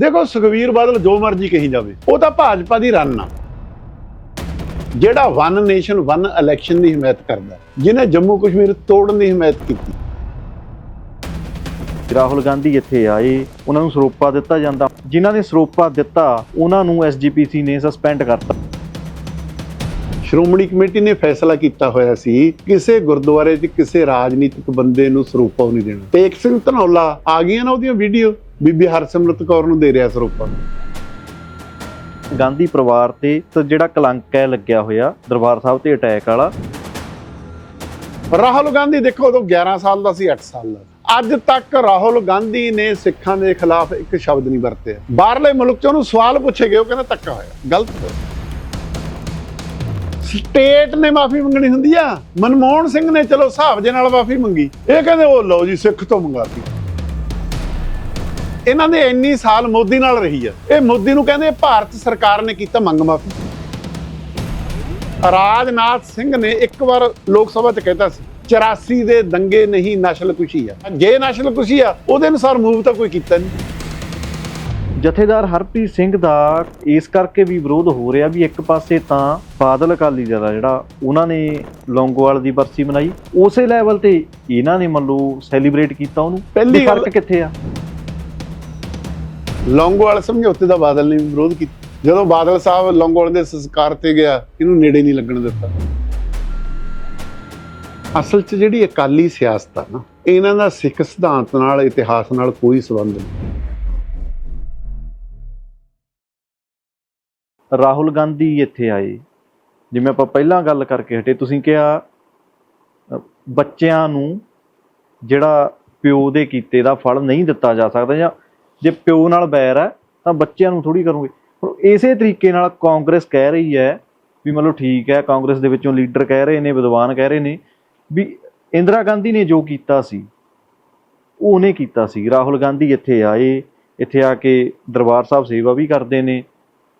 ਦੇਖੋ ਸੁਖਵੀਰ ਬਾਦਲ ਜੋ ਮਰਜ਼ੀ ਕਹੀ ਜਾਵੇ ਉਹ ਤਾਂ ਭਾਜਪਾ ਦੀ ਰਨ ਆ। ਜਿਹੜਾ ਵਨ ਨੇਸ਼ਨ ਵਨ ਇਲੈਕਸ਼ਨ ਦੀ ਹਮਾਇਤ ਕਰਦਾ ਜਿਹਨੇ ਜੰਮੂ ਕਸ਼ਮੀਰ ਤੋੜਨ ਦੀ ਹਮਾਇਤ ਕੀਤੀ। ਰਾਹੁਲ ਗਾਂਧੀ ਇੱਥੇ ਆਏ ਉਹਨਾਂ ਨੂੰ ਸਰੋਪਾ ਦਿੱਤਾ ਜਾਂਦਾ। ਜਿਨ੍ਹਾਂ ਨੇ ਸਰੋਪਾ ਦਿੱਤਾ ਉਹਨਾਂ ਨੂੰ ਐਸਜੀਪੀਸੀ ਨੇ ਸਸਪੈਂਡ ਕਰਤਾ। ਸ਼੍ਰੋਮਣੀ ਕਮੇਟੀ ਨੇ ਫੈਸਲਾ ਕੀਤਾ ਹੋਇਆ ਸੀ ਕਿਸੇ ਗੁਰਦੁਆਰੇ 'ਚ ਕਿਸੇ ਰਾਜਨੀਤਿਕ ਬੰਦੇ ਨੂੰ ਸਰੂਪਾ ਨਹੀਂ ਦੇਣਾ। ਟੇਕ ਸਿੰਘ ਧਨੌਲਾ ਆ ਗਈਆਂ ਨਾ ਉਹਦੀਆਂ ਵੀਡੀਓ ਬੀਬੀ ਹਰਸਿਮਰਤ ਕੌਰ ਨੂੰ ਦੇ ਰਿਹਾ ਸਰੂਪਾ। ਗਾਂਧੀ ਪਰਿਵਾਰ ਤੇ ਤਾਂ ਜਿਹੜਾ ਕਲੰਕ ਹੈ ਲੱਗਿਆ ਹੋਇਆ ਦਰਬਾਰ ਸਾਹਿਬ ਤੇ ਅਟੈਕ ਵਾਲਾ। ਰਾਹੁਲ ਗਾਂਧੀ ਦੇਖੋ ਉਦੋਂ 11 ਸਾਲ ਦਾ ਸੀ 8 ਸਾਲ ਦਾ ਅੱਜ ਤੱਕ ਰਾਹੁਲ ਗਾਂਧੀ ਨੇ ਸਿੱਖਾਂ ਦੇ ਖਿਲਾਫ ਇੱਕ ਸ਼ਬਦ ਨਹੀਂ ਵਰਤਿਆ। ਬਾਹਰਲੇ ਮੁਲਕ 'ਚ ਉਹਨੂੰ ਸਵਾਲ ਪੁੱਛੇ ਗਏ ਉਹ ਕਹਿੰਦਾ ਧੱਕਾ ਹੋਇਆ ਗਲਤ ਸਟੇਟ ਨੇ ਮਾਫੀ ਮੰਗਣੀ ਹੁੰਦੀ ਆ। ਮਨਮੋਹਨ ਸਿੰਘ ਨੇ ਚਲੋ ਹਿਸਾਬ ਜੇ ਨਾਲ ਮਾਫੀ ਮੰਗੀ। ਇਹ ਕਹਿੰਦੇ ਉਹ ਲਓ ਜੀ ਸਿੱਖ ਤੋਂ ਮੰਗਾਤੀ। ਇਹਨਾਂ ਦੇ ਇੰਨੀ ਸਾਲ ਮੋਦੀ ਨਾਲ ਰਹੀ ਆ। ਇਹ ਮੋਦੀ ਨੂੰ ਕਹਿੰਦੇ ਭਾਰਤ ਸਰਕਾਰ ਨੇ ਕੀਤਾ ਮੰਗ ਮਾਫੀ। ਰਾਜਨਾਥ ਸਿੰਘ ਨੇ ਇੱਕ ਵਾਰ ਲੋਕ ਸਭਾ 'ਚ ਕਹਿਤਾ ਸੀ 84 ਦੇ ਦੰਗੇ ਨਹੀਂ ਨਸਲ ਕੁਸ਼ੀ ਆ। ਜੇ ਨਸਲ ਕੁਸ਼ੀ ਆ ਉਹਦੇ ਅਨੁਸਾਰ ਮੂਵ ਤਾਂ ਕੋਈ ਕੀਤਾ ਨਹੀਂ। ਜਥੇਦਾਰ ਹਰਪ੍ਰੀਤ ਸਿੰਘ ਦਾ ਇਸ ਕਰਕੇ ਵੀ ਵਿਰੋਧ ਹੋ ਰਿਹਾ ਵੀ ਇੱਕ ਪਾਸੇ ਤਾਂ ਬਾਦਲ ਅਕਾਲੀ ਦਲ ਆ ਜਿਹੜਾ ਉਹਨਾਂ ਨੇ ਲੌਂਗੋਵਾਲ ਦੀ ਬਰਸੀ ਮਨਾਈ। ਉਸੇ ਲੈਵਲ ਤੇ ਇਹਨਾਂ ਨੇ ਮੰਨ ਲਓ ਸੈਲੀਬ੍ਰੇਟ ਕੀਤਾ ਉਹਨੂੰ। ਪਹਿਲੀ ਫ਼ਰਕ ਗੱਲ- ਕਿੱਥੇ ਆ? ਲੌਂਗੋਵਾਲ ਸਮਝੌਤੇ ਦਾ ਬਾਦਲ ਨੇ ਵਿਰੋਧ ਕੀਤਾ। ਜਦੋਂ ਬਾਦਲ ਸਾਹਿਬ ਲੌਂਗੋਵਾਲ ਦੇ ਸੰਸਕਾਰ ਤੇ ਗਿਆ, ਇਹਨੂੰ ਨੇੜੇ ਨਹੀਂ ਲੱਗਣ ਦਿੱਤਾ। ਅਸਲ 'ਚ ਜਿਹੜੀ ਅਕਾਲੀ ਸਿਆਸਤ ਆ ਨਾ, ਇਹਨਾਂ ਦਾ ਸਿੱਖ ਸਿਧਾਂਤ ਨਾਲ, ਇਤਿਹਾਸ ਨਾਲ ਕੋਈ ਸੰਬੰਧ ਨਹੀਂ। ਰਾਹੁਲ ਗਾਂਧੀ ਇੱਥੇ ਆਏ। ਜਿਵੇਂ ਆਪਾਂ ਪਹਿਲਾਂ ਗੱਲ ਕਰਕੇ ਹਟੇ, ਤੁਸੀਂ ਕਿਹਾ ਬੱਚਿਆਂ ਨੂੰ ਜਿਹੜਾ ਪਿਓ ਦੇ ਕੀਤੇ ਦਾ ਫਲ ਨਹੀਂ ਦਿੱਤਾ ਜਾ ਸਕਦਾ ਜਾਂ ਜੇ ਪਿਓ ਨਾਲ ਬੈਰ ਹੈ ਤਾਂ ਬੱਚਿਆਂ ਨੂੰ ਥੋੜੀ ਕਰੋਗੇ। ਹੁਣ ਇਸੇ ਤਰੀਕੇ ਨਾਲ ਕਾਂਗਰਸ ਕਹਿ ਰਹੀ ਹੈ ਵੀ ਮਤਲਬ ਠੀਕ ਹੈ, ਕਾਂਗਰਸ ਦੇ ਵਿੱਚੋਂ ਲੀਡਰ ਕਹਿ ਰਹੇ ਨੇ, ਵਿਦਵਾਨ ਕਹਿ ਰਹੇ ਨੇ, ਵੀ ਇੰਦਰਾ ਗਾਂਧੀ ਨੇ ਜੋ ਕੀਤਾ ਸੀ, ਉਹ ਉਹਨੇ ਕੀਤਾ ਸੀ। ਰਾਹੁਲ ਗਾਂਧੀ ਇੱਥੇ ਆਏ, ਇੱਥੇ ਆ ਕੇ ਦਰਬਾਰ ਸਾਹਿਬ ਸੇਵਾ ਵੀ ਕਰਦੇ ਨੇ।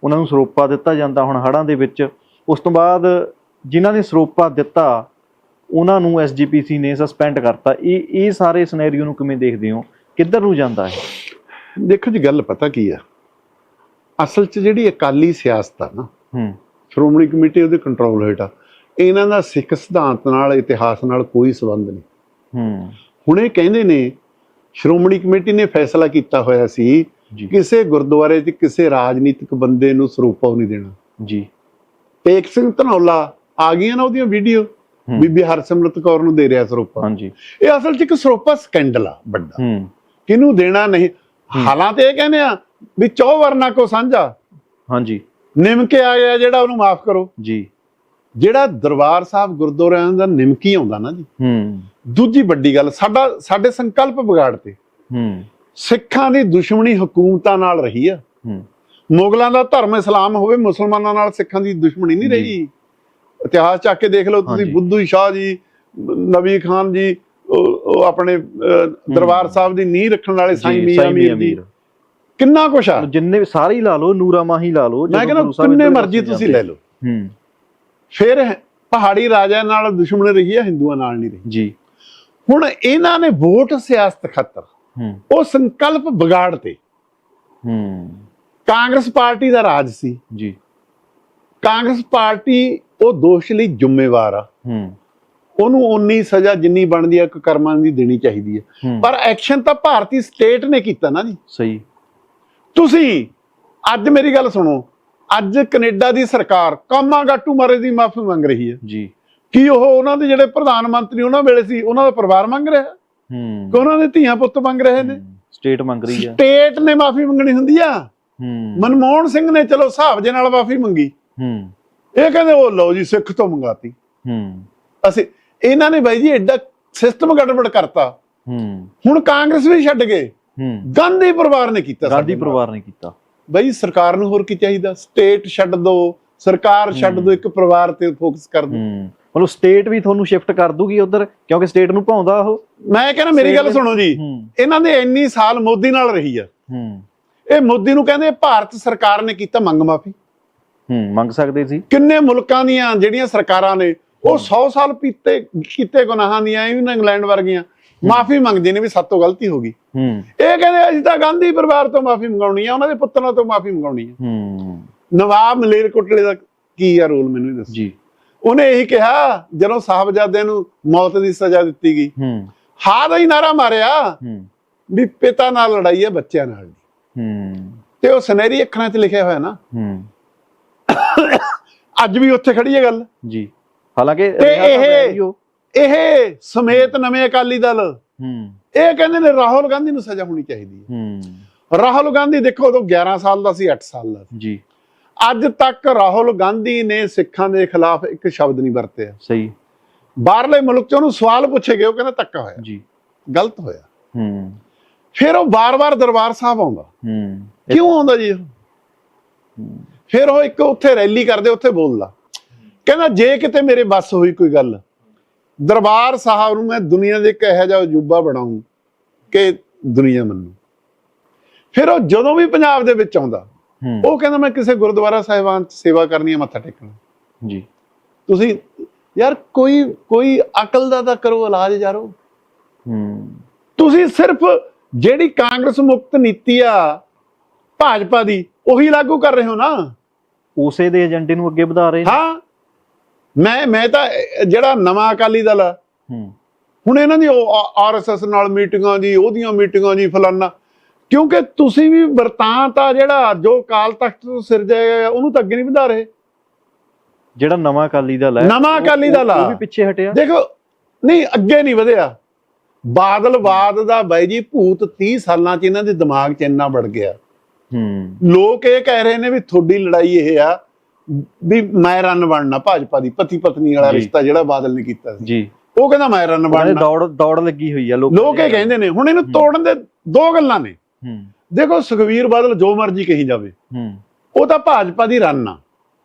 ਉਹਨਾਂ ਨੂੰ ਸਰੋਪਾ ਦਿੱਤਾ ਜਾਂਦਾ ਹੁਣ ਹੜ੍ਹਾਂ ਦੇ ਵਿੱਚ। ਉਸ ਤੋਂ ਬਾਅਦ ਜਿਨ੍ਹਾਂ ਨੇ ਸਰੋਪਾ ਦਿੱਤਾ, ਉਹਨਾਂ ਨੂੰ ਐਸਜੀਪੀਸੀ ਨੇ ਸਸਪੈਂਡ ਕਰਤਾ। ਇਹ ਇਹ ਸਾਰੇ ਸਿਨੈਰੀਓ ਨੂੰ ਕਿਵੇਂ ਦੇਖਦੇ ਹੋ? ਕਿੱਧਰ ਨੂੰ ਜਾਂਦਾ ਹੈ ਦੇਖੋ ਜੀ ਗੱਲ ਪਤਾ ਕੀ ਆ? ਅਸਲ 'ਚ ਜਿਹੜੀ ਅਕਾਲੀ ਸਿਆਸਤ ਆ ਨਾ ਹੂੰ। ਸ਼੍ਰੋਮਣੀ ਕਮੇਟੀ ਉਹਦੇ ਕੰਟਰੋਲ ਹੇਠ ਆ। ਇਹਨਾਂ ਦਾ ਸਿੱਖ ਸਿਧਾਂਤ ਨਾਲ ਇਤਿਹਾਸ ਨਾਲ ਕੋਈ ਸੰਬੰਧ ਨਹੀਂ। ਹੂੰ। ਹੁਣ ਇਹ ਕਹਿੰਦੇ ਨੇ ਸ਼੍ਰੋਮਣੀ ਕਮੇਟੀ ਨੇ ਫੈਸਲਾ ਕੀਤਾ ਹੋਇਆ ਸੀ ਕਿਸੇ ਗੁਰਦੁਆਰੇ 'ਚ ਕਿਸੇ ਰਾਜਨੀਤਿਕ ਬੰਦੇ ਨੂੰ ਸਰੂਪਾ ਨਹੀਂ ਦੇਣਾ। ਜੀ। ਟੇਕ ਸਿੰਘ ਧਨੌਲਾ ਆ ਗਈਆਂ ਨਾ ਉਹਦੀਆਂ ਵੀਡੀਓ। ਬੀਬੀ ਹਰਸਿਮਰਤ ਕੌਰ ਨੂੰ ਦੇ ਰਿਹਾ ਸਰੂਪਾ। ਹਾਂਜੀ। ਇਹ ਅਸਲ 'ਚ ਇੱਕ ਸਰੂਪਾ ਸਕੈਂਡਲ ਆ ਵੱਡਾ। ਹੂੰ। ਕਿਹਨੂੰ ਦੇਣਾ ਨਹੀਂ? ਹਾਲਾਂਤ ਇਹ ਕਹਿੰਦੇ ਆ ਵੀ ਚੌ ਵਰਨਾ ਕੋ ਸਾਂਝਾ। ਹਾਂਜੀ। ਨਿਮਕੇ ਆ ਗਿਆ ਜਿਹੜਾ ਉਹਨੂੰ ਮਾਫ ਕਰੋ। ਜੀ। ਜਿਹੜਾ ਦਰਬਾਰ ਸਾਹਿਬ ਗੁਰਦੁਆਰਿਆਂ ਦਾ ਨਿਮਕੀ ਆਉਂਦਾ ਨਾ ਜੀ। ਹੂੰ। ਦੂਜੀ ਵੱਡੀ ਗੱਲ ਸਾਡਾ ਸਾਡੇ ਸੰਕਲਪ ਵਿਗਾੜਤੇ ਹੂੰ। ਸਿੱਖਾਂ ਦੀ ਦੁਸ਼ਮਣੀ ਹਕੂਮਤਾਂ ਨਾਲ ਰਹੀ ਆ। ਹੂੰ। ਮੁਗਲਾਂ ਦਾ ਧਰਮ ਇਸਲਾਮ ਹੋਵੇ ਮੁਸਲਮਾਨਾਂ ਨਾਲ ਸਿੱਖਾਂ ਦੀ ਦੁਸ਼ਮਣੀ ਨਹੀਂ ਰਹੀ। ਇਤਿਹਾਸ ਚੱਕ ਕੇ ਦੇਖ ਲਓ ਤੁਸੀਂ। ਬੁੱਧੂ ਸ਼ਾਹ ਜੀ ਨਬੀ ਖਾਨ ਜੀ ਉਹ ਆਪਣੇ ਦਰਬਾਰ ਸਾਹਿਬ ਦੀ ਨੀਂਹ ਰੱਖਣ ਵਾਲੇ ਸਾਈਂ ਮੀਆਂ ਮੀਰ ਜੀ ਕਿੰਨਾ ਕੁਛ ਆ? ਜਿੰਨੇ ਵੀ ਸਾਰੇ ਹੀ ਲਾ ਲਓ ਨੂਰਾ ਮਾਹੀ ਲਾ ਲਓ ਮੈਂ ਕਹਿੰਦਾ ਕਿੰਨੇ ਮਰਜ਼ੀ ਤੁਸੀਂ। ਲੈ ਲਓ। ਹੂੰ। ਫਿਰ ਪਹਾੜੀ ਰਾਜਿਆਂ ਨਾਲ ਦੁਸ਼ਮਣੀ ਰਹੀ ਹੈ ਹਿੰਦੂਆਂ ਨਾਲ ਨਹੀਂ ਰਹੀ। ਜੀ। ਹੁਣ ਇਹਨਾਂ ਨੇ ਵੋਟ ਸਿਆਸਤ ਖਾਤਰ ਉਹ ਸੰਕਲਪ ਵਿਗਾੜਤੇ ਹੂੰ। ਕਾਂਗਰਸ ਪਾਰਟੀ ਦਾ ਰਾਜ ਸੀ। ਜੀ। ਕਾਂਗਰਸ ਪਾਰਟੀ ਉਹ ਦੋਸ਼ ਲਈ ਜ਼ਿੰਮੇਵਾਰ ਆ। ਹੂੰ। ਉਹਨੂੰ ਉਨੀ ਸਜ਼ਾ ਜਿੰਨੀ ਬਣਦੀ ਆ ਕਰਮਾਂ ਦੀ ਦੇਣੀ ਚਾਹੀਦੀ ਹੈ ਹੂੰ। ਪਰ ਐਕਸ਼ਨ ਤਾਂ ਭਾਰਤੀ ਸਟੇਟ ਨੇ ਕੀਤਾ ਨਾ ਜੀ। ਸਹੀ। ਤੁਸੀਂ ਅੱਜ ਮੇਰੀ ਗੱਲ ਸੁਣੋ ਅੱਜ ਕੈਨੇਡਾ ਦੀ ਸਰਕਾਰ ਕਾਮਾ ਗਾਟੂ ਮਾਰੇ ਦੀ ਮਾਫੀ ਮੰਗ ਰਹੀ ਹੈ ਜੀ। ਕੀ ਉਹ ਉਹਨਾਂ ਦੇ ਜਿਹੜੇ ਪ੍ਰਧਾਨ ਮੰਤਰੀ ਉਹਨਾਂ ਵੇਲੇ ਸੀ ਉਹਨਾਂ ਦਾ ਪਰਿਵਾਰ ਮੰਗ ਰਿਹਾ? ਹੂੰ। ਕਿ ਉਹਨਾਂ ਦੇ ਧੀਆਂ ਪੁੱਤ ਮੰਗ ਰਹੇ ਨੇ? ਸਟੇਟ ਮੰਗ ਰਹੀ ਆ। ਸਟੇਟ ਨੇ ਮਾਫੀ ਮੰਗਣੀ ਹੁੰਦੀ ਆ। ਹੂੰ। ਮਨਮੋਹਨ ਸਿੰਘ ਨੇ ਚਲੋ ਹਿਸਾਬ ਜੇ ਨਾਲ ਮਾਫੀ ਮੰਗੀ। ਹੂੰ। ਇਹ ਕਹਿੰਦੇ ਉਹ ਲਓ ਜੀ ਸਿੱਖ ਤੋਂ ਮੰਗਾਤੀ। ਹੂੰ। ਅਸੀਂ ਇਹਨਾਂ ਨੇ ਬਾਈ ਜੀ ਐਡਾ ਸਿਸਟਮ ਗੜਬੜ ਕਰਤਾ। ਹੂੰ। ਹੁਣ ਕਾਂਗਰਸ ਵੀ ਛੱਡ ਗਏ। ਹੂੰ। ਗਾਂਧੀ ਪਰਿਵਾਰ ਨੇ ਕੀਤਾ ਗਾਂਧੀ। ਪਰਿਵਾਰ ਨੇ ਕੀਤਾ। ਬਈ ਸਰਕਾਰ ਨੂੰ ਹੋਰ ਕੀ ਚਾਹੀਦਾ? ਸਟੇਟ ਛੱਡ ਦੋ ਸਰਕਾਰ ਛੱਡ। ਦੋ ਇੱਕ ਪਰਿਵਾਰ ਤੇ ਫੋਕਸ ਕਰ ਦੋ। ਮਤਲਬ ਸਟੇਟ ਵੀ ਤੁਹਾਨੂੰ ਸ਼ਿਫਟ ਕਰ ਦੂਗੀ ਉਧਰ ਕਿਉਂਕਿ ਸਟੇਟ ਨੂੰ ਭਾਉਂਦਾ ਉਹ। ਮੈਂ ਕਹਿੰਦਾ ਮੇਰੀ ਗੱਲ ਸੁਣੋ ਜੀ। ਇਹਨਾਂ ਦੇ ਇੰਨੀ ਸਾਲ ਮੋਦੀ ਨਾਲ ਰਹੀ ਆ। ਹੂੰ। ਇਹ ਮੋਦੀ ਨੂੰ ਕਹਿੰਦੇ ਭਾਰਤ ਸਰਕਾਰ ਨੇ ਕੀਤਾ ਮੰਗ ਮਾਫੀ। ਹੂੰ ਮੰਗ ਸਕਦੇ ਸੀ। ਕਿੰਨੇ ਮੁਲਕਾਂ ਦੀਆਂ ਜਿਹੜੀਆਂ ਸਰਕਾਰਾਂ ਨੇ ਉਹ 100 ਸਾਲ ਪੀਤੇ ਕੀਤੇ ਗੁਨਾਹਾਂ ਦੀਆਂ ਇਵਨ ਇੰਗਲੈਂਡ ਵਰਗੀਆਂ। ਮਾਫੀ ਮੰਗਦੇ ਨੇ ਵੀ ਸਾਤੋਂ ਗਲਤੀ ਹੋ ਗਈ। ਇਹ ਕਹਿੰਦੇ ਅਸੀਂ ਤਾਂ ਗਾਂਧੀ ਪਰਿਵਾਰ ਤੋਂ ਮਾਫੀ ਮੰਗਾਉਣੀ ਆ ਉਹਨਾਂ ਦੇ ਪੁੱਤਰਾਂ ਤੋਂ ਮਾਫੀ ਮੰਗਾਉਣੀ ਆ। ਨਵਾਬ ਮਲੇਰਕੋਟਲੇ ਦਾ ਕੀ ਆ ਰੋਲ ਮੈਨੂੰ ਹੀ ਦੱਸੋ। ਜੀ। ਉਹਨੇ ਇਹੀ ਕਿਹਾ ਜਦੋਂ ਸਾਹਿਬਜ਼ਾਦਿਆਂ ਨੂੰ ਮੌਤ ਦੀ ਸਜ਼ਾ ਦਿੱਤੀ ਗਈ। ਹੂੰ। ਹਾਂ ਦਾ ਹੀ ਨਾਰਾ ਮਾਰਿਆ। ਹੂੰ। ਵੀ ਪਿਤਾ ਨਾਲ ਲੜਾਈ ਹੈ ਬੱਚਿਆਂ ਨਾਲ ਨਹੀਂ ਹੂੰ। ਤੇ ਉਹ ਸੁਨਹਿਰੀ ਅੱਖਰਾਂ 'ਚ ਲਿਖਿਆ ਹੋਇਆ ਨਾ। ਹੂੰ। ਅੱਜ ਵੀ ਉੱਥੇ ਖੜੀ ਹੈ ਗੱਲ। ਜੀ। ਹਾਲਾਂਕਿ ਤੇ ਇਹ-। ਇਹ ਸਮੇਤ ਨਵੇਂ ਅਕਾਲੀ ਦਲ। ਹੂੰ। ਇਹ ਕਹਿੰਦੇ ਨੇ ਰਾਹੁਲ ਗਾਂਧੀ ਨੂੰ ਸਜ਼ਾ ਹੋਣੀ ਚਾਹੀਦੀ ਹੈ। ਹੂੰ। ਰਾਹੁਲ ਗਾਂਧੀ ਦੇਖੋ ਉਦੋਂ 11 ਸਾਲ ਦਾ ਸੀ 8 ਸਾਲ ਦਾ। ਜੀ। ਅੱਜ ਤੱਕ ਰਾਹੁਲ ਗਾਂਧੀ ਨੇ ਸਿੱਖਾਂ ਦੇ ਖਿਲਾਫ ਇੱਕ ਸ਼ਬਦ ਨਹੀਂ ਵਰਤਿਆ। ਸਹੀ। ਬਾਹਰਲੇ ਮੁਲਕ 'ਚ ਉਹਨੂੰ ਸਵਾਲ ਪੁੱਛੇ ਗਏ ਉਹ ਕਹਿੰਦਾ ਧੱਕਾ ਹੋਇਆ। ਜੀ। ਗਲਤ ਹੋਇਆ। ਹੂੰ। ਫਿਰ ਉਹ ਬਾਰ-ਬਾਰ ਦਰਬਾਰ ਸਾਹਿਬ ਆਉਂਦਾ। ਹੂੰ। ਕਿਉਂ ਆਉਂਦਾ ਜੀ ਫਿਰ ਉਹ ਇੱਕ ਉੱਥੇ ਰੈਲੀ ਕਰਦੇ ਉੱਥੇ ਬੋਲਦਾ। ਕਹਿੰਦਾ ਜੇ ਕਿਤੇ ਮੇਰੇ ਵੱਸ ਹੋਈ ਕੋਈ ਗੱਲ ਦਰਬਾਰ ਸਾਹਿਬ ਨੂੰ ਮੈਂ ਦੁਨੀਆ ਦੇ ਇੱਕ ਇਹੋ ਜਿਹਾ ਅਜੂਬਾ ਬਣਾਉਂ ਕਿ ਦੁਨੀਆ ਮੰਨੂ। ਫਿਰ ਉਹ ਜਦੋਂ ਵੀ ਪੰਜਾਬ ਦੇ ਵਿੱਚ ਆਉਂਦਾ ਉਹ ਕਹਿੰਦਾ ਮੈਂ ਕਿਸੇ ਗੁਰਦੁਆਰਾ ਸਾਹਿਬਾਨ 'ਚ ਸੇਵਾ ਕਰਨੀ ਹੈ ਮੱਥਾ ਟੇਕਣਾ। ਜੀ। ਤੁਸੀਂ ਯਾਰ ਕੋਈ ਕੋਈ ਅਕਲ ਦਾ ਤਾਂ ਕਰੋ ਇਲਾਜ ਯਾਰੋ ਹੂੰ। ਤੁਸੀਂ ਸਿਰਫ ਜਿਹੜੀ ਕਾਂਗਰਸ ਮੁਕਤ ਨੀਤੀ ਆ ਭਾਜਪਾ ਦੀ ਉਹੀ ਲਾਗੂ ਕਰ ਰਹੇ ਹੋ ਨਾ। ਉਸੇ ਦੇ ਏਜੰਡੇ ਨੂੰ ਅੱਗੇ ਵਧਾ ਰਹੇ ਹਾਂ ਮੈਂ ਮੈਂ ਤਾਂ ਜਿਹੜਾ ਨਵਾਂ ਅਕਾਲੀ ਦਲ ਆ ਹੂੰ। ਹੁਣ ਇਹਨਾਂ ਦੀ ਆਰਐਸਐਸ ਨਾਲ ਮੀਟਿੰਗਾਂ ਜੀ ਉਹਦੀਆਂ ਮੀਟਿੰਗਾਂ ਜੀ ਫਲਾਨਾ। ਕਿਉਂਕਿ ਤੁਸੀਂ ਵੀ ਵਰਤਾਂਤ ਆ ਜਿਹੜਾ ਜੋ ਕਾਲ ਤਖਤ ਤੋਂ ਸਿਰਜਿਆ ਉਹਨੂੰ ਤਾਂ ਅੱਗੇ ਨਹੀਂ ਵਧਾ ਰਹੇ। ਜਿਹੜਾ ਨਵਾਂ ਅਕਾਲੀ ਦਲ ਹੈ ਨਵਾਂ ਅਕਾਲੀ ਦਲ ਆ। ਉਹ ਵੀ ਪਿੱਛੇ ਹਟਿਆ? ਦੇਖੋ ਨਹੀਂ ਅੱਗੇ ਨਹੀਂ ਵਧਿਆ। ਬਾਦਲਵਾਦ ਦਾ ਬਾਈ ਜੀ ਭੂਤ 30 ਸਾਲਾਂ ਚ ਇਹਨਾਂ ਦੇ ਦਿਮਾਗ 'ਚ ਇੰਨਾ ਵੜ ਗਿਆ। ਹੂੰ। ਲੋਕ ਇਹ ਕਹਿ ਰਹੇ ਨੇ ਵੀ ਤੁਹਾਡੀ ਲੜਾਈ ਇਹ ਆ ਵੀ ਮੈਂ ਰਨ ਬਣਨਾ ਭਾਜਪਾ ਦੀ ਪਤੀ ਪਤਨੀ ਵਾਲਾ। ਰਿਸ਼ਤਾ ਜਿਹੜਾ ਬਾਦਲ ਨੇ ਕੀਤਾ ਸੀ। ਜੀ। ਉਹ ਕਹਿੰਦਾ ਮੈਂ ਰਨ ਬਣਨਾ। ਦੌੜ ਦੌੜ ਲੱਗੀ ਹੋਈ ਆ ਲੋਕ ਲੋਕ ਇਹ ਕਹਿੰਦੇ ਨੇ ਹੁਣ ਇਹਨੂੰ ਤੋੜਨ ਦੇ ਦੋ ਗੱਲਾਂ ਨੇ। ਹੂੰ। ਦੇਖੋ ਸੁਖਵੀਰ ਬਾਦਲ ਜੋ ਮਰਜ਼ੀ ਕਹੀ ਜਾਵੇ। ਹੂੰ। ਉਹ ਤਾਂ ਭਾਜਪਾ ਦੀ ਰਨ ਆ।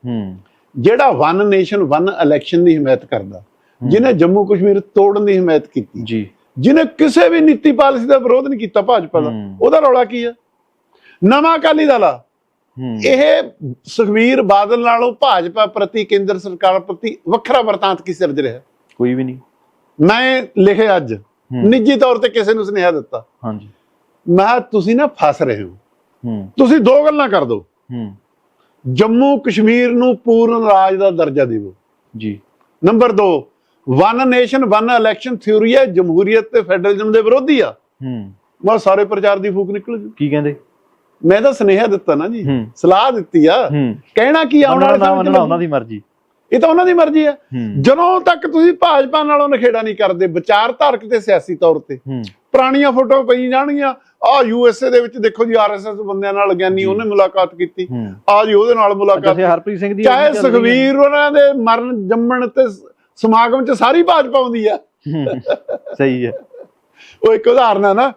ਹੂੰ। ਜਿਹੜਾ ਵਨ ਨੇਸ਼ਨ ਵਨ ਇਲੈਕਸ਼ਨ ਦੀ ਹਮਾਇਤ ਕਰਦਾ ਜਿਹਨੇ ਜੰਮੂ ਕਸ਼ਮੀਰ ਤੋੜਨ ਦੀ ਹਮਾਇਤ ਕੀਤੀ ਜੀ। ਜਿਹਨੇ ਕਿਸੇ ਵੀ ਨੀਤੀ ਪਾਲਿਸੀ ਦਾ ਵਿਰੋਧ ਨਹੀਂ ਕੀਤਾ ਭਾਜਪਾ ਦਾ। ਉਹਦਾ ਰੌਲਾ ਕੀ ਆ? ਨਵਾਂ ਅਕਾਲੀ ਦਲ ਆ। ਇਹ ਸੁਖਵੀਰ ਬਾਦਲ ਨਾਲੋਂ ਭਾਜਪਾ ਪ੍ਰਤੀ ਕੇਂਦਰ ਸਰਕਾਰ ਪ੍ਰਤੀ ਵੱਖਰਾ ਵਰਤਾਂਤ ਕੀ ਸਿਰਜ ਰਿਹਾ? ਕੋਈ ਵੀ ਨਹੀਂ। ਮੈਂ ਲਿਖਿਆ ਅੱਜ। ਨਿੱਜੀ ਤੌਰ ਤੇ ਕਿਸੇ ਨੂੰ ਸੁਨੇਹਾ ਦਿੱਤਾ। ਹਾਂਜੀ। ਮੈਂ ਤੁਸੀਂ ਨਾ ਫਸ ਰਹੇ ਹੋ। ਤੁਸੀਂ ਦੋ ਗੱਲਾਂ ਕਰ ਦਿਓ। ਜੰਮੂ ਕਸ਼ਮੀਰ ਨੂੰ ਪੂਰਨ ਰਾਜ ਦਾ ਦਰਜਾ ਦਿਵੋ। ਜੀ। Number 2 one nation one election theory ਹੈ। ਜਮਹੂਰੀਅਤ ਤੇ ਫੈਡਰਲਿਜ਼ਮ ਦੇ ਵਿਰੋਧੀ ਆ। ਹੂੰ। ਮੈਂ ਸਾਰੇ ਪ੍ਰਚਾਰ ਦੀ ਫੂਕ ਨਿਕਲ ਜੂ। ਕੀ ਕਹਿੰਦੇ? ਮੈਂ ਤਾਂ ਸੁਨੇਹਾ ਦਿੱਤਾ ਨਾ ਜੀ ਸਲਾਹ ਦਿੱਤੀ ਆ। ਕਹਿਣਾ ਕੀ ਆਉਣ ਵਾਲੇ ਉਹਨਾਂ ਦੀ ਮਰਜ਼ੀ। ਇਹ ਤਾਂ ਉਹਨਾਂ ਦੀ ਮਰਜ਼ੀ ਹੈ। ਜਦੋਂ ਤੱਕ ਤੁਸੀਂ ਭਾਜਪਾ ਨਾਲੋਂ ਨਖੇੜਾ ਨਹੀਂ ਕਰਦੇ ਵਿਚਾਰਧਾਰਕ ਤੇ ਸਿਆਸੀ ਤੌਰ ਤੇ। ਪੁਰਾਣੀਆਂ ਫੋਟੋ ਪਈ ਜਾਣਗੀਆਂ। ਆ ਯੂਐਸਏ ਦੇ ਵਿੱਚ ਦੇਖੋ ਜੀ ਆਰਐਸਐਸ ਬੰਦਿਆਂ ਨਾਲ ਗਿਆਨੀ ਉਹਨੇ ਮੁਲਾਕਾਤ ਕੀਤੀ। ਆ ਜੀ ਉਹਦੇ ਨਾਲ ਮੁਲਾਕਾਤ ਹਰਪ੍ਰੀਤ ਸਿੰਘ ਦੀ ਚਾਹੇ। ਸੁਖਵੀਰ ਉਹਨਾਂ ਦੇ ਮਰਨ ਜੰਮਣ ਤੇ ਸਮਾਗਮ 'ਚ ਸਾਰੀ ਭਾਜਪਾ ਆਉਂਦੀ ਆ। ਸਹੀ ਹੈ। ਉਹ ਇੱਕ ਉਦਾਹਰਨ ਆ ਨਾ।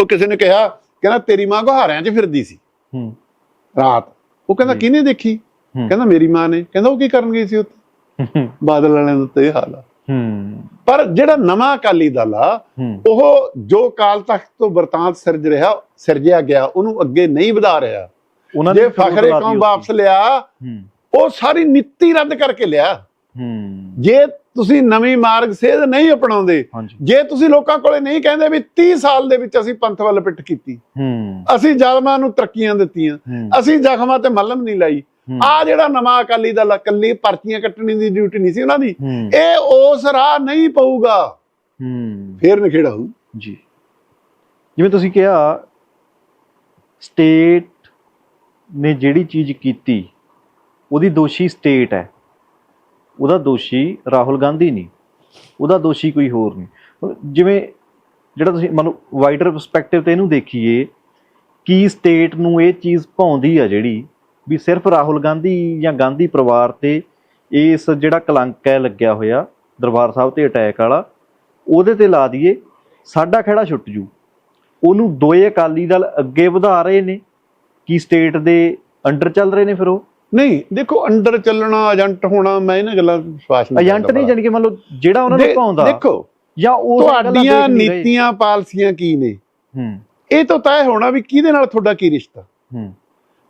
ਉਹ ਕਿਸੇ ਨੇ ਕਿਹਾ ਕਹਿੰਦਾ ਤੇਰੀ ਮਾਂ ਗੁਹਾਰਿਆਂ 'ਚ ਫਿਰਦੀ ਸੀ ਹੂੰ। ਰਾਤ। ਉਹ ਕਹਿੰਦਾ। ਕਿਹਨੇ ਦੇਖੀ। ਕਹਿੰਦਾ ਮੇਰੀ ਮਾਂ ਨੇ। ਕਹਿੰਦਾ ਉਹ ਕੀ ਕਰਨ ਗਈ ਸੀ ਉੱਥੇ? ਬਾਦਲ ਵਾਲਿਆਂ ਦਾ ਤਾਂ ਹਾਲ ਆ। ਹੂੰ। ਪਰ ਜਿਹੜਾ ਨਵਾਂ ਅਕਾਲੀ ਦਲ ਆ ਉਹ ਜੋ ਕਾਲ ਤਖਤ ਤੋਂ ਵਰਤਾਂਤ ਸਿਰਜ ਰਿਹਾ ਸਿਰਜਿਆ ਗਿਆ ਉਹਨੂੰ ਅੱਗੇ ਨਹੀਂ ਵਧਾ ਰਿਹਾ। ਉਹਨਾਂ ਜੇ ਫਖਰੇ ਕੌਮ ਵਾਪਸ। ਲਿਆ ਉਹ ਸਾਰੀ ਨੀਤੀ ਰੱਦ ਕਰਕੇ ਲਿਆ। ਜੇ ਤੁਸੀਂ ਨਵੀਂ ਮਾਰਗ ਸੇਧ ਨਹੀਂ ਅਪਣਾਉਂਦੇ ਜੇ ਤੁਸੀਂ ਲੋਕਾਂ ਕੋਲੇ ਨਹੀਂ ਕਹਿੰਦੇ ਵੀ 30 ਸਾਲ ਦੇ ਵਿੱਚ ਅਸੀਂ ਪੰਥ ਵੱਲ ਪਿੱਠ ਕੀਤੀ ਹੂੰ। ਅਸੀਂ ਜ਼ਾਲਮਾਂ ਨੂੰ ਤਰੱਕੀਆਂ ਦਿੱਤੀਆਂ ਅਸੀਂ ਜ਼ਖਮਾਂ ਤੇ ਮਲਮ ਨਹੀਂ ਲਾਈ। ਆ ਜਿਹੜਾ ਨਵਾਂ ਅਕਾਲੀ ਦਲ ਆ, ਕੱਲੀ ਪਰਚੀਆਂ ਕੱਟਣੀ ਦੀ ਡਿਊਟੀ ਨਹੀਂ ਸੀ ਉਹਨਾਂ ਦੀ ਇਹ ਉਸ ਰਾਹ ਨਹੀਂ ਪਊਗਾ। ਹੂੰ। ਫੇਰ ਨਖੇੜਾ ਹੋਊ। ਜੀ। ਜਿਵੇਂ ਤੁਸੀਂ ਕਿਹਾ ਸਟੇਟ ਨੇ ਜਿਹੜੀ ਚੀਜ਼ ਕੀਤੀ ਉਹਦੀ ਦੋਸ਼ੀ ਸਟੇਟ ਹੈ। ਉਹਦਾ ਦੋਸ਼ੀ ਰਾਹੁਲ ਗਾਂਧੀ ਨਹੀਂ। ਉਹਦਾ ਦੋਸ਼ੀ ਕੋਈ ਹੋਰ ਨਹੀਂ। ਜਿਵੇਂ ਜਿਹੜਾ ਤੁਸੀਂ ਮੰਨ ਲਓ ਵਾਈਡਰ ਪਰਸਪੈਕਟਿਵ ਤੇ ਇਹਨੂੰ ਦੇਖੀਏ, ਕੀ ਸਟੇਟ ਨੂੰ ਇਹ ਚੀਜ਼ ਪਾਉਂਦੀ ਆ ਜਿਹੜੀ ਵੀ ਸਿਰਫ ਰਾਹੁਲ ਗਾਂਧੀ ਜਾਂ ਗਾਂਧੀ ਪਰਿਵਾਰ ਤੇ ਇਸ ਜਿਹੜਾ ਕਲੰਕ ਹੈ, ਲੱਗਿਆ ਹੋਇਆ ਦਰਬਾਰ ਸਾਹਿਬ ਤੇ ਅਟੈਕ ਵਾਲਾ, ਉਹਦੇ ਤੇ ਲਾ ਦਈਏ, ਸਾਡਾ ਖੜਾ ਛੁੱਟ ਜੂ। ਉਹਨੂੰ ਦੋਏ ਅਕਾਲੀ ਦਲ ਅੱਗੇ ਵਧਾ ਰਹੇ ਨੇ। ਕੀ ਸਟੇਟ ਦੇ ਅੰਡਰ ਚੱਲ ਰਹੇ ਨੇ ਫਿਰ ਉਹ? ਨਹੀਂ ਦੇਖੋ ਅੰਡਰ ਚੱਲਣਾ ਏਜੰਟ ਹੋਣਾ ਮੈਂ ਇਹਨਾਂ ਗੱਲਾਂ ਵਿਸ਼ਵਾਸ ਨਹੀਂ ਏਜੰਟ ਨਹੀਂ। ਜਾਣੀ ਕਿ ਮੰਨ ਲਓ ਜਿਹੜਾ ਉਹਨਾਂ ਨੂੰ ਦੇ- ਭਾਉਂਦਾ ਦੇਖੋ ਜਾਂ ਉਹ ਤੁਹਾਡੀਆਂ ਨੀਤੀਆਂ ਪਾਲਸੀਆਂ ਕੀ ਨੇ? ਹੂੰ। ਇਹ ਤਾਂ ਤੈਅ ਹੋਣਾ ਵੀ ਕਿਹਦੇ ਨਾਲ ਤੁਹਾਡਾ ਕੀ ਰਿਸ਼ਤਾ? ਹੂੰ।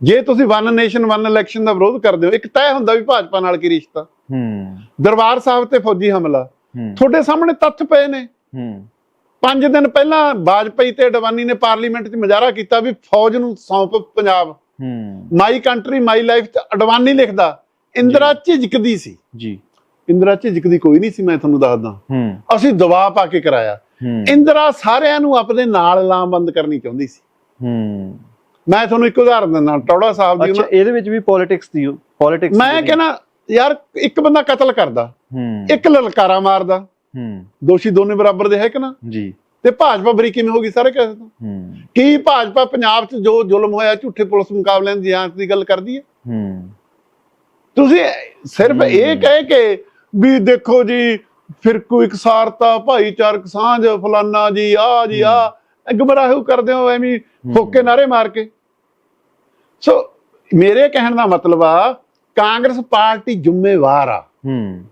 ਜੇ ਤੁਸੀਂ ਵਨ ਨੇਸ਼ਨ ਵਨ ਇਲੈਕਸ਼ਨ ਦਾ ਵਿਰੋਧ ਕਰਦੇ ਹੋ ਇੱਕ ਤੈਅ ਹੁੰਦਾ ਵੀ ਭਾਜਪਾ ਨਾਲ ਕੀ ਰਿਸ਼ਤਾ? ਹੂੰ। ਦਰਬਾਰ ਸਾਹਿਬ ਤੇ ਫੌਜੀ ਹਮਲਾ। ਤੁਹਾਡੇ ਸਾਹਮਣੇ ਤੱਥ ਪਏ ਨੇ। ਹੂੰ। ਪੰਜ ਦਿਨ ਪਹਿਲਾਂ ਵਾਜਪਾਈ ਤੇ ਅਡਵਾਨੀ ਨੇ ਪਾਰਲੀਮੈਂਟ 'ਚ ਮੁਜ਼ਾਹਰਾ ਕੀਤਾ ਵੀ ਫੌਜ ਨੂੰ ਸੌਂਪ ਪੰਜਾਬ। ਹੂੰ ਮਾਈ ਕੰਟਰੀ ਮਾਈ ਲਾਈਫ 'ਚ ਅਡਵਾਨੀ ਲਿਖਦਾ। ਇੰਦਰਾ ਝਿਜਕਦੀ ਸੀ। ਜੀ। ਇੰਦਰਾ ਝਿਜਕਦੀ ਕੋਈ ਨਹੀਂ ਸੀ ਮੈਂ ਤੁਹਾਨੂੰ ਦੱਸਦਾ। ਹੂੰ। ਅਸੀਂ ਦਬਾਅ ਪਾ ਕੇ ਕਰਾਇਆ। ਇੰਦਰਾ ਸਾਰਿਆਂ ਨੂੰ ਆਪਣੇ ਨਾਲ ਲਾਮਬੰਦ ਕਰਨੀ ਚਾਹੁੰਦੀ ਸੀ। ਹੂੰ। ਮੈਂ ਤੁਹਾਨੂੰ ਇੱਕ ਉਦਾਹਰਨ ਦਿੰਦਾ ਟੌੜਾ ਸਾਹਿਬ ਦੀ ਅੱਛਾ ਇਹਦੇ ਵਿੱਚ ਵੀ ਪੋਲਿਟਿਕਸ ਦੀ ਪੋਲਿਟਿਕਸ ਮੈਂ ਕਹਿੰਦਾ ਯਾਰ ਇੱਕ ਬੰਦਾ ਕਤਲ ਕਰਦਾ। ਹੂੰ। ਇੱਕ ਲਲਕਾਰਾ ਮਾਰਦਾ। ਹੂੰ। ਦੋਸ਼ੀ ਦੋਨੇ ਬਰਾਬਰ ਦੇ ਹੈ ਕਿ ਨਾ? ਜੀ। ਤੇ ਭਾਜਪਾ ਬਰੀ ਕਿਵੇਂ ਹੋ ਗਈ ਸਾਰੇ ਕਿਸੇ ਤੋਂ ਹੂੰ। ਕੀ ਭਾਜਪਾ ਪੰਜਾਬ 'ਚ ਜੋ ਜ਼ੁਲਮ ਹੋਇਆ ਝੂਠੇ ਪੁਲਿਸ ਮੁਕਾਬਲਿਆਂ ਦੀ ਜਾਂਚ ਦੀ ਗੱਲ ਕਰਦੀ ਹੈ? ਹੂੰ। ਤੁਸੀਂ ਸਿਰਫ ਇਹ ਕਹਿ ਕੇ ਵੀ ਦੇਖੋ ਜੀ ਫਿਰ ਕੋਈ ਇਕਸਾਰਤਾ ਭਾਈਚਾਰਕ ਸਾਂਝ ਫਲਾਨਾ ਜੀ ਆ ਜੀ ਆ। ਗਮਰਾਹੂ ਕਰਦੇ ਹੋ ਐਵੇਂ ਫੋਕੇ ਨਾਰੇ ਮਾਰ ਕੇ। ਸੋ ਮੇਰੇ ਕਹਿਣ ਦਾ ਮਤਲਬ ਆ ਕਾਂਗਰਸ ਪਾਰਟੀ ਜ਼ਿੰਮੇਵਾਰ ਆ। ਹੂੰ।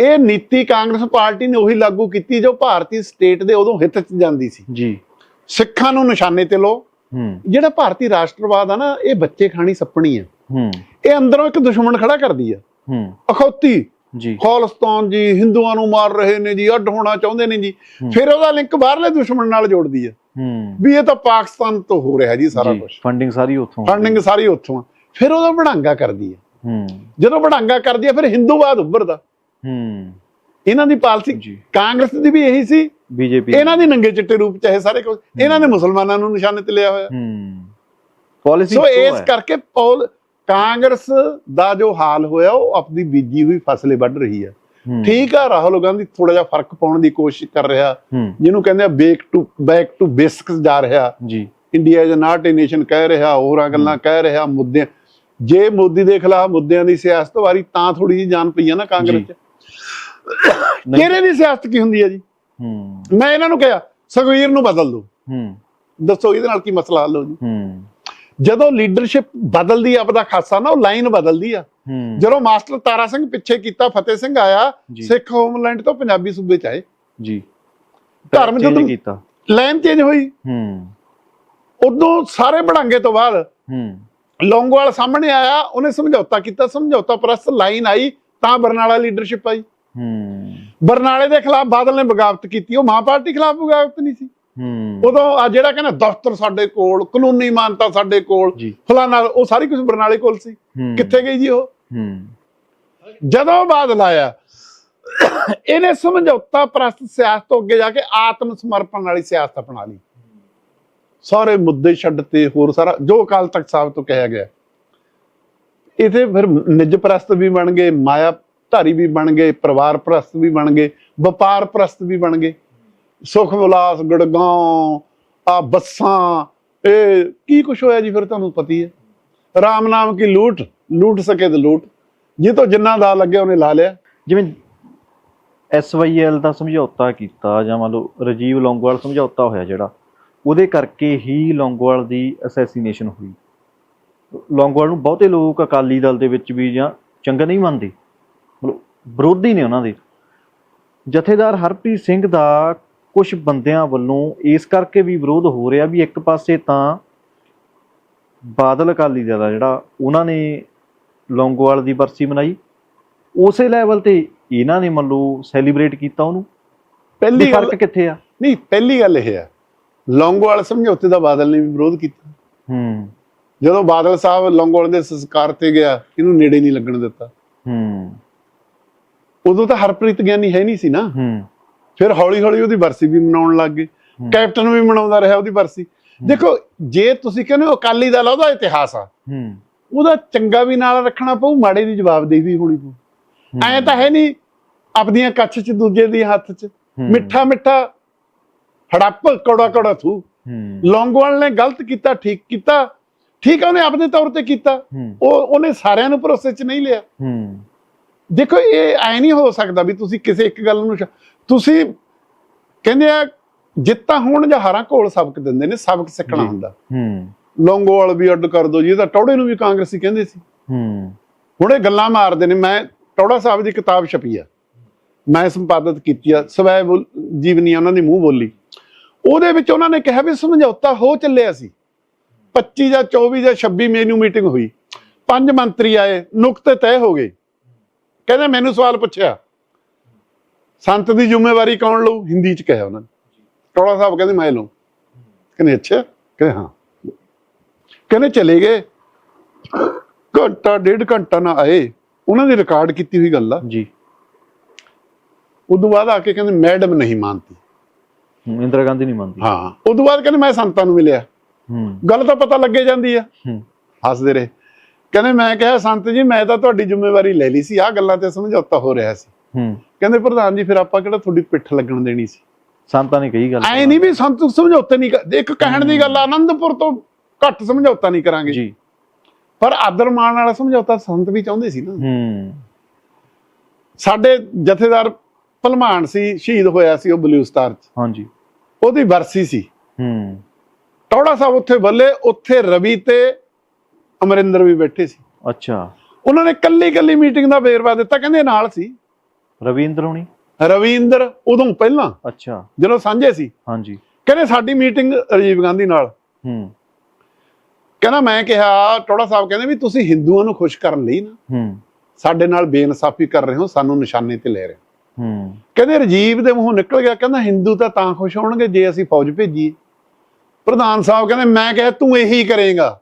ਇਹ ਨੀਤੀ ਕਾਂਗਰਸ ਪਾਰਟੀ ਨੇ ਉਹੀ ਲਾਗੂ ਕੀਤੀ ਜੋ ਭਾਰਤੀ ਸਟੇਟ ਦੇ ਉਦੋਂ ਹਿੱਤ 'ਚ ਜਾਂਦੀ ਸੀ। ਜੀ। ਸਿੱਖਾਂ ਨੂੰ ਨਿਸ਼ਾਨੇ ਤੇ ਹੂੰ। ਜਿਹੜਾ ਭਾਰਤੀ ਰਾਸ਼ਟਰਵਾਦ ਆ ਨਾ ਇਹ ਬੱਚੇ ਖਾਣੀ ਸੱਪਣੀ ਆ। ਹੂੰ। ਇਹ ਅੰਦਰੋਂ ਇੱਕ ਦੁਸ਼ਮਣ ਖੜਾ ਕਰਦੀ ਆ। ਹੂੰ। ਅਖੌਤੀ। ਜੀ। ਖਾਲਿਸਤਾਨ ਜੀ ਹਿੰਦੂਆਂ ਨੂੰ ਮਾਰ ਰਹੇ ਨੇ ਜੀ ਅੱਡ ਹੋਣਾ ਚਾਹੁੰਦੇ ਨੇ ਜੀ। ਫਿਰ ਉਹਦਾ ਲਿੰਕ ਬਾਹਰਲੇ ਦੁਸ਼ਮਣ ਨਾਲ ਜੋੜਦੀ ਆ। ਹੂੰ। ਵੀ ਇਹ ਤਾਂ ਪਾਕਿਸਤਾਨ ਤੋਂ ਹੋ ਰਿਹਾ ਜੀ ਸਾਰਾ ਕੁਝ ਫੰਡਿੰਗ ਸਾਰੀ ਉੱਥੋਂ ਫੰਡਿੰਗ ਸਾਰੀ ਉੱਥੋਂ ਫਿਰ ਉਹਦਾ ਵਡਾਂਗਾ ਕਰਦੀ ਆ। ਹੂੰ। ਜਦੋਂ ਵਡਾਂਗਾ ਕਰਦੀ ਆ ਫਿਰ ਹਿੰਦੂਵਾਦ ਉੱਭਰਦਾ। ਹੂੰ। ਇਹਨਾਂ ਦੀ ਪਾਲਿਸੀ ਜੀ। ਕਾਂਗਰਸ ਦੀ ਵੀ ਇਹੀ ਸੀ। ਬੀਜੇਪੀ ਇਹਨਾਂ ਦੀ ਨੰਗੇ ਚਿੱਟੇ ਰੂਪ ਚ ਇਹ ਸਾਰੇ ਇਹਨਾਂ ਨੇ ਮੁਸਲਮਾਨਾਂ ਨੂੰ ਨਿਸ਼ਾਨੇ ਤੇ ਲਿਆ ਹੋਇਆ। ਹੂੰ। ਪਾਲਿਸੀ ਸੋ ਇਸ ਕਰਕੇ ਪੌਲ ਕਾਂਗਰਸ ਦਾ ਜੋ ਹਾਲ ਹੋਇਆ ਉਹ ਆਪਣੀ ਬੀਜੀ ਹੋਈ ਫਸਲੇ ਵੱਢ ਰਹੀ ਆ। ਠੀਕ ਆ ਰਾਹੁਲ ਗਾਂਧੀ ਥੋੜਾ ਜਿਹਾ ਫ਼ਰਕ ਪਾਉਣ ਦੀ ਕੋਸ਼ਿਸ਼ ਕਰ ਰਿਹਾ। ਹੂੰ। ਜਿਹਨੂੰ ਕਹਿੰਦੇ ਆ back to back to basics ਜਾ ਰਿਹਾ। ਜੀ। India is not a nation ਕਹਿ ਰਿਹਾ ਹੋਰਾਂ ਗੱਲਾਂ ਕਹਿ ਰਿਹਾ ਮੁੱਦੇ ਜੇ ਮੋਦੀ ਦੇ ਖਿਲਾਫ ਮੁੱਦਿਆਂ ਦੀ ਸਿਆਸਤ ਵਾਰੀ ਤਾਂ ਥੋੜੀ ਜਿਹੀ ਜਾਨ ਪਈ ਆ ਨਾ ਕਾਂਗਰਸ ਚ। ਕਿਹੜੇ ਦੀ ਸਿਆਸਤ ਕੀ ਹੁੰਦੀ ਹੈ ਜੀ? ਹੂੰ। ਮੈਂ ਇਹਨਾਂ ਨੂੰ ਕਿਹਾ ਸੁਖਵੀਰ ਨੂੰ ਬਦਲ ਦਿਓ। ਹੂੰ। ਦੱਸੋ ਇਹਦੇ ਨਾਲ ਕੀ ਮਸਲਾ ਹੱਲ ਹੋ ਜੀ। ਹੂੰ। ਜਦੋਂ ਲੀਡਰਸ਼ਿਪ ਬਦਲਦੀ ਆ ਆਪਦਾ ਖਾਸਾ ਨਾ ਉਹ ਲਾਈਨ ਬਦਲਦੀ ਆ। ਜਦੋਂ ਮਾਸਟਰ ਤਾਰਾ ਸਿੰਘ ਪਿੱਛੇ ਕੀਤਾ ਫਤਿਹ ਸਿੰਘ ਆਇਆ। ਸਿੱਖ ਹੋਮਲੈਂਡ ਤੋਂ ਪੰਜਾਬੀ ਸੂਬੇ ਚ ਆਏ। ਜੀ। ਧਰਮ ਜਦੋਂ- ਕੀਤਾ। ਲਾਈਨ ਚੇਂਜ ਹੋਈ। ਹੂੰ। ਉਦੋਂ ਸਾਰੇ ਬੜਾਂਗੇ ਤੋਂ ਬਾਅਦ ਹੂੰ। ਲੌਂਗੋਵਾਲ ਸਾਹਮਣੇ ਆਇਆ ਉਹਨੇ ਸਮਝੌਤਾ ਕੀਤਾ ਸਮਝੌਤਾ ਪ੍ਰਸ ਲਾਈਨ ਆਈ ਤਾਂ ਬਰਨਾਲਾ ਲੀਡਰਸ਼ਿਪ ਆਈ। ਹੂੰ। ਬਰਨਾਲੇ ਦੇ ਖਿਲਾਫ ਬਾਦਲ ਨੇ ਬਗਾਵਤ ਕੀਤੀ ਉਹ ਮਹਾਂ ਪਾਰਟੀ ਖਿਲਾਫ ਬਗਾਵਤ ਨਹੀਂ ਸੀ। ਹੂੰ। ਉਦੋਂ ਆ ਜਿਹੜਾ ਕਹਿੰਦਾ ਦਫ਼ਤਰ ਸਾਡੇ ਕੋਲ ਕਾਨੂੰਨੀ ਮਾਨਤਾ ਸਾਡੇ ਕੋਲ ਫਲਾਣਾ ਉਹ ਸਾਰੀ ਕੁਝ ਬਰਨਾਲੇ ਕੋਲ ਸੀ। ਕਿੱਥੇ ਗਈ ਜੀ ਉਹ? ਹੂੰ। ਜਦੋਂ ਬਾਦਲ ਆਇਆ ਇਹਨੇ ਸਮਝੌਤਾ ਪ੍ਰਸਤ ਸਿਆਸਤ ਤੋਂ ਅੱਗੇ ਜਾ ਕੇ ਆਤਮ ਸਮਰਪਣ ਵਾਲੀ ਸਿਆਸਤ ਅਪਣਾ ਲਈ। ਸਾਰੇ ਮੁੱਦੇ ਛੱਡ ਤੇ ਹੋਰ ਸਾਰਾ ਜੋ ਅਕਾਲ ਤਖਤ ਸਾਹਿਬ ਤੋਂ ਕਿਹਾ ਗਿਆ। ਇਥੇ ਫਿਰ ਨਿੱਜ ਪ੍ਰਸਤ ਵੀ ਬਣ ਗਏ, ਮਾਇਆ ਧਾਰੀ ਵੀ ਬਣ ਗਏ, ਪਰਿਵਾਰ ਪ੍ਰਸਤ ਵੀ ਬਣ ਗਏ, ਵਪਾਰ ਪ੍ਰਸਤ ਵੀ ਬਣ ਗਏ। ਸੁਖ ਵਿਲਾਸ, ਗੜਗਾਉਂ, ਆ ਬੱਸਾਂ, ਇਹ ਕੀ ਕੁਛ ਹੋਇਆ ਜੀ ਫਿਰ ਤੁਹਾਨੂੰ ਪਤੀ ਹੈ? ਰਾਮ ਨਾਮ ਕੀ ਲੂਟ ਲੂਟ ਸਕੇ ਤੇ ਲੂਟ। ਜੇ ਤੋਂ ਜਿੰਨਾ ਦਾ ਲੱਗਿਆ ਉਹਨੇ ਲਾ ਲਿਆ। ਜਿਵੇਂ ਐਸਵਾਈਐਲ ਦਾ ਸਮਝੌਤਾ ਕੀਤਾ, ਜਾਂ ਮੰਨ ਲਓ ਰਾਜੀਵ ਲੌਂਗੋਵਾਲ ਸਮਝੌਤਾ ਹੋਇਆ ਜਿਹੜਾ, ਉਹਦੇ ਕਰਕੇ ਹੀ ਲੌਂਗੋਵਾਲ ਦੀ ਅਸੈਸੀਨੇਸ਼ਨ ਹੋਈ। ਲੌਂਗੋਵਾਲ ਨੂੰ ਬਹੁਤੇ ਲੋਕ ਅਕਾਲੀ ਦਲ ਦੇ ਵਿੱਚ ਵੀ ਜਾਂ ਚੰਗਾ ਨਹੀਂ ਮੰਨਦੇ। ਵਿਰੋਧੀ ਨੇ ਉਹਨਾਂ ਦੇ। ਜਥੇਦਾਰ ਹਰਪ੍ਰੀਤ ਸਿੰਘ ਦਾ ਕੁਝ ਬੰਦਿਆਂ ਵੱਲੋਂ ਇਸ ਕਰਕੇ ਵੀ ਵਿਰੋਧ ਹੋ ਰਿਹਾ ਵੀ ਇੱਕ ਪਾਸੇ ਤਾਂ ਬਾਦਲ ਅਕਾਲੀ ਦਲ ਆ ਜਿਹੜਾ ਉਹਨਾਂ ਨੇ ਲੌਂਗੋਵਾਲ ਦੀ ਬਰਸੀ ਮਨਾਈ। ਉਸੇ ਲੈਵਲ ਤੇ ਇਹਨਾਂ ਨੇ ਮੰਨ ਲਓ ਸੈਲੀਬ੍ਰੇਟ ਕੀਤਾ ਉਹਨੂੰ। ਪਹਿਲੀ ਗੱਲ ਫ਼ਰਕ ਕਿੱਥੇ ਆ? ਨਹੀਂ ਪਹਿਲੀ ਗੱਲ ਇਹ ਹੈ ਲੌਂਗੋਵਾਲ ਸਮਝੌਤੇ ਦਾ ਬਾਦਲ ਨੇ ਵੀ ਵਿਰੋਧ ਕੀਤਾ। ਹੂੰ। ਜਦੋਂ ਬਾਦਲ ਸਾਹਿਬ ਲੌਂਗੋਵਾਲ ਦੇ ਸੰਸਕਾਰ ਤੇ ਗਿਆ ਇਹਨੂੰ ਨੇੜੇ ਨਹੀਂ ਲੱਗਣ ਦਿੱਤਾ। ਹੂੰ। ਉਦੋਂ ਤਾਂ ਹਰਪ੍ਰੀਤ ਗਿਆਨੀ ਹੈ ਨਹੀਂ ਸੀ ਨਾ। ਹੂੰ। ਫਿਰ ਹੌਲੀ ਹੌਲੀ ਉਹਦੀ ਬਰਸੀ ਵੀ ਮਨਾਉਣ ਲੱਗ ਗਏ। ਕੈਪਟਨ ਵੀ ਮਨਾਉਂਦਾ ਰਿਹਾ ਉਹਦੀ ਬਰਸੀ। ਦੇਖੋ ਜੇ ਤੁਸੀਂ ਕਹਿੰਦੇ ਹੋ ਅਕਾਲੀ ਦਲ ਉਹਦਾ ਇਤਿਹਾਸ ਆ। ਹੂੰ। ਉਹਦਾ ਚੰਗਾ ਵੀ ਨਾਲ ਰੱਖਣਾ ਪਊ ਮਾੜੇ ਦੀ ਜਵਾਬਦੇਹੀ ਵੀ ਹੋਣੀ ਪਊ। ਐ ਤਾਂ ਹੈ ਨਹੀਂ ਆਪਦੀਆਂ ਕੱਛ ਚ ਦੂਜੇ ਦੀ ਹੱਥ ਚ। ਮਿੱਠਾ ਮਿੱਠਾ ਹੜੱਪ ਕੌੜਾ ਕੌੜਾ ਥੂ ਲੌਂਗੋਵਾਲ ਨੇ ਗਲਤ ਕੀਤਾ ਠੀਕ ਕੀਤਾ। ਠੀਕ ਆ ਉਹਨੇ ਆਪਣੇ ਤੌਰ ਤੇ ਕੀਤਾ। ਉਹ ਉਹਨੇ ਸਾਰਿਆਂ ਨੂੰ ਭਰੋਸੇ ਚ ਨਹੀਂ ਲਿਆ। ਹੂੰ। ਦੇਖੋ ਇਹ ਐ ਨਹੀਂ ਹੋ ਸਕਦਾ ਵੀ ਤੁਸੀਂ ਕਿਸੇ ਇੱਕ ਗੱਲ ਨੂੰ ਤੁਸੀਂ ਕਹਿੰਦੇ ਆ ਜਿੱਤਾਂ ਹੋਣ ਜਾਂ ਹਾਰਾਂ ਕੋਲ ਸਬਕ ਦਿੰਦੇ ਨੇ ਸਬਕ ਸਿੱਖਣਾ। ਹੁੰਦਾ। ਹੂੰ। ਲੌਂਗੋਵਾਲ ਵੀ ਅੱਡ ਕਰ ਦੋ ਜੀ ਇਹ ਤਾਂ ਟੌੜੇ ਨੂੰ ਵੀ ਕਾਂਗਰਸੀ ਕਹਿੰਦੇ ਸੀ। ਹੂੰ। ਹੁਣ ਇਹ ਗੱਲਾਂ ਮਾਰਦੇ ਨੇ ਮੈਂ ਟੌੜਾ ਸਾਹਿਬ ਦੀ ਕਿਤਾਬ ਛਪੀ ਆ। ਮੈਂ ਸੰਪਾਦਿਤ ਕੀਤੀ ਆ ਸਵੈ ਜੀਵਨੀ ਉਹਨਾਂ ਦੀ ਮੂੰਹ ਬੋਲੀ। ਉਹਦੇ ਵਿੱਚ ਉਹਨਾਂ ਨੇ ਕਿਹਾ ਵੀ ਸਮਝੌਤਾ ਹੋ ਚੱਲਿਆ ਸੀ। 25 ਜਾਂ 24 ਜਾਂ 26 ਮਈ ਨੂੰ ਮੀਟਿੰਗ ਹੋਈ। ਪੰਜ ਮੰਤਰੀ ਆਏ ਨੁਕਤੇ ਤੈਅ ਹੋ ਗਏ। ਕਹਿੰਦੇ ਮੈਨੂੰ ਸਵਾਲ ਪੁੱਛਿਆ ਸੰਤ ਦੀ ਜ਼ਿੰਮੇਵਾਰੀ ਕੌਣ ਲਊ? ਹਿੰਦੀ ਚ ਕਿਹਾ ਉਹਨਾਂ ਨੇ। ਟੋੜਾ ਸਾਹਿਬ ਕਹਿੰਦੇ ਮੈਂ ਲਊ। ਕਹਿੰਦੇ ਅੱਛਾ। ਕਹਿੰਦੇ ਹਾਂ। ਕਹਿੰਦੇ ਚਲੇ ਗਏ। ਘੰਟਾ ਡੇਢ ਘੰਟਾ ਨਾ ਆਏ। ਉਹਨਾਂ ਦੀ ਰਿਕਾਰਡ ਕੀਤੀ ਹੋਈ ਗੱਲ ਆ। ਜੀ। ਉਦੋਂ ਬਾਅਦ ਆ ਕੇ ਕਹਿੰਦੇ ਮੈਡਮ ਨਹੀਂ ਮੰਨਤੀ ਹੂੰ, ਇੰਦਰਾ ਗਾਂਧੀ ਨਹੀਂ ਮੰਨਦੀ। ਹਾਂ। ਉਦੋਂ ਬਾਅਦ ਕਹਿੰਦੇ ਮੈਂ ਸੰਤਾਂ ਨੂੰ ਮਿਲਿਆ। ਗੱਲ ਤਾਂ ਪਤਾ ਲੱਗੇ ਜਾਂਦੀ ਆ। ਹੱਸਦੇ ਰਹੇ। ਕਹਿੰਦੇ ਮੈਂ ਕਿਹਾ ਸੰਤ ਜੀ ਮੈਂ ਤਾਂ ਤੁਹਾਡੀ ਜ਼ਿੰਮੇਵਾਰੀ ਲੈ ਲਈ ਸੀ। ਆਹ ਗੱਲਾਂ ਤੇ ਸਮਝੌਤਾ ਹੋ ਰਿਹਾ ਸੀ। ਕਹਿੰਦੇ ਪ੍ਰਧਾਨ ਜੀ ਫਿਰ ਆਪਾਂ ਕਿਹੜਾ ਤੁਹਾਡੀ ਪਿੱਠ ਲੱਗਣ ਦੇਣੀ ਸੀ? ਸੰਤਾਂ ਨੇ ਕਹੀ ਗੱਲ ਐ ਨਹੀਂ ਵੀ ਸੰਤ ਸਮਝੌਤੇ ਨਹੀਂ ਇੱਕ ਕਹਿਣ ਦੀ ਗੱਲ ਆਨੰਦਪੁਰ ਤੋਂ ਘੱਟ ਸਮਝੌਤਾ ਨਹੀਂ ਕਰਾਂਗੇ। ਜੀ। ਪਰ ਆਦਰ ਮਾਣ ਵਾਲਾ ਸਮਝੌਤਾ ਸੰਤ ਵੀ ਚਾਹੁੰਦੇ ਸੀ ਨਾ। ਹੂੰ। ਸਾਡੇ ਜਥੇਦਾਰ ਭਲਮਾਨ ਸੀ ਸ਼ਹੀਦ ਹੋਇਆ ਸੀ ਉਹ ਬਲੂਸਤਾਰ ਚ। ਹਾਂਜੀ। ਉਹਦੀ ਵਰਸੀ ਸੀ। ਹੂੰ। ਟੌੜਾ ਸਾਹਿਬ ਉੱਥੇ ਬੱਲੇ ਉੱਥੇ ਰਵੀ ਤੇ ਅਮਰਿੰਦਰ ਵੀ ਬੈਠੇ ਸੀ। ਅੱਛਾ। ਉਹਨਾਂ ਨੇ ਕੱਲੀ ਕੱਲੀ ਮੀਟਿੰਗ ਦਾ ਵੇਰਵਾ ਦਿੱਤਾ ਕਹਿੰਦੇ ਨਾਲ ਸੀ। ਰਵਿੰਦਰ ਹੋਣੀ? ਰਵਿੰਦਰ ਉਦੋਂ ਪਹਿਲਾਂ ਅੱਛਾ। ਜਦੋਂ ਸਾਂਝੇ ਸੀ। ਹਾਂਜੀ। ਕਹਿੰਦੇ ਸਾਡੀ ਮੀਟਿੰਗ ਰਾਜੀਵ ਗਾਂਧੀ ਨਾਲ। ਹੂੰ। ਕਹਿੰਦਾ ਮੈਂ ਕਿਹਾ ਟੋੜਾ ਸਾਹਿਬ ਕਹਿੰਦੇ ਵੀ ਤੁਸੀਂ ਹਿੰਦੂਆਂ ਨੂੰ ਖੁਸ਼ ਕਰਨ ਲਈ ਨਾ ਹੂੰ। ਸਾਡੇ ਨਾਲ ਬੇਇਨਸਾਫੀ ਕਰ ਰਹੇ ਹੋ ਸਾਨੂੰ ਨਿਸ਼ਾਨੇ ਤੇ ਲੈ ਰਹੇ ਹੋ। ਹੂੰ। ਕਹਿੰਦੇ ਰਾਜੀਵ ਦੇ ਮੂੰਹੋਂ ਨਿਕਲ ਗਿਆ ਕਹਿੰਦਾ ਹਿੰਦੂ ਤਾਂ ਤਾਂ ਖੁਸ਼ ਹੋਣਗੇ ਜੇ ਅਸੀਂ ਫੌਜ ਭੇਜੀਏ। ਪ੍ਰਧਾਨ ਸਾਹਿਬ ਕਹਿੰਦੇ ਮੈਂ ਕਿਹਾ ਤੂੰ ਇਹੀ ਕਰੇਗਾ।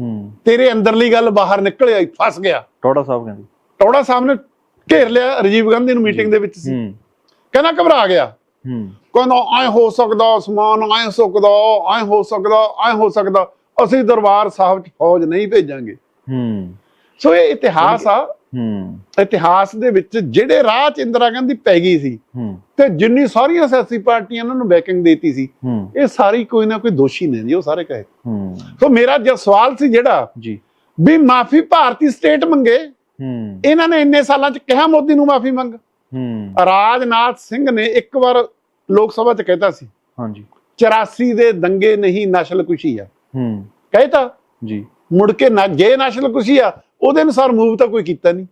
ਹੂੰ। ਤੇਰੇ ਅੰਦਰਲੀ ਗੱਲ ਬਾਹਰ ਨਿਕਲ ਆਈ ਫਸ ਗਿਆ। ਟੋੜਾ ਸਾਹਿਬ ਕਹਿੰਦੀ। ਟੋੜਾ ਸਾਹਿਬ ਨੇ ਘੇਰ ਲਿਆ ਰਾਜੀਵ ਗਾਂਧੀ ਨੂੰ ਮੀਟਿੰਗ ਦੇ ਵਿੱਚ ਸੀ। ਕਹਿੰਦਾ ਘਬਰਾ ਗਿਆ। ਹੂੰ। ਕਹਿੰਦਾ ਐ ਹੋ ਸਕਦਾ ਸਮਾਨ ਐ ਸਕਦਾ ਐ ਹੋ ਸਕਦਾ ਐ ਹੋ ਸਕਦਾ ਅਸੀਂ ਦਰਬਾਰ ਸਾਹਿਬ ਚ ਫੌਜ ਨਹੀਂ ਭੇਜਾਂਗੇ। ਹੂੰ। ਸੋ ਇਹ ਇਤਿਹਾਸ ਆ। ਹੂੰ। ਇਤਿਹਾਸ ਦੇ ਵਿੱਚ ਜਿਹੜੇ ਰਾਹ ਚ ਇੰਦਰਾ ਗਾਂਧੀ ਪੈ ਗਈ ਸੀ ਹੂੰ। ਤੇ ਜਿੰਨੀ ਸਾਰੀਆਂ ਸਿਆਸੀ ਪਾਰਟੀਆਂ ਉਹਨਾਂ ਨੂੰ ਬੈਕਿੰਗ ਦੇਤੀ ਸੀ ਇਹ ਸਾਰੀ ਕੋਈ ਨਾ ਕੋਈ ਦੋਸ਼ੀ ਨੇ ਜੀ ਉਹ ਸਾਰੇ ਕਹੇ। ਹੂੰ। ਸੋ ਮੇਰਾ ਜੋ ਸਵਾਲ ਸੀ ਜਿਹੜਾ ਜੀ। ਵੀ ਮਾਫੀ ਭਾਰਤੀ ਸਟੇਟ ਮੰਗੇ ਹੂੰ। ਇਹਨਾਂ ਨੇ ਇੰਨੇ ਸਾਲਾਂ ਚ ਕਿਹਾ ਮੋਦੀ ਨੂੰ ਮਾਫੀ ਮੰਗ? ਹੂੰ। ਰਾਜਨਾਥ ਸਿੰਘ ਨੇ ਇੱਕ ਵਾਰ ਲੋਕ ਸਭਾ ਚ ਕਹਿਤਾ ਸੀ ਹਾਂਜੀ। 84 ਦੇ ਦੰਗੇ ਨਹੀਂ ਨਸਲ ਕੁਸ਼ੀ ਆ। ਹੂੰ। ਕਹਿਤਾ? ਜੀ। ਮੁੜ ਕੇ ਨਾ ਜੇ ਨਸਲ ਕੁਸ਼ੀ ਆ ਉਹਦੇ ਅਨੁਸਾਰ ਮੂਵ ਤਾਂ ਕੋਈ ਕੀਤਾ ਨਹੀਂ।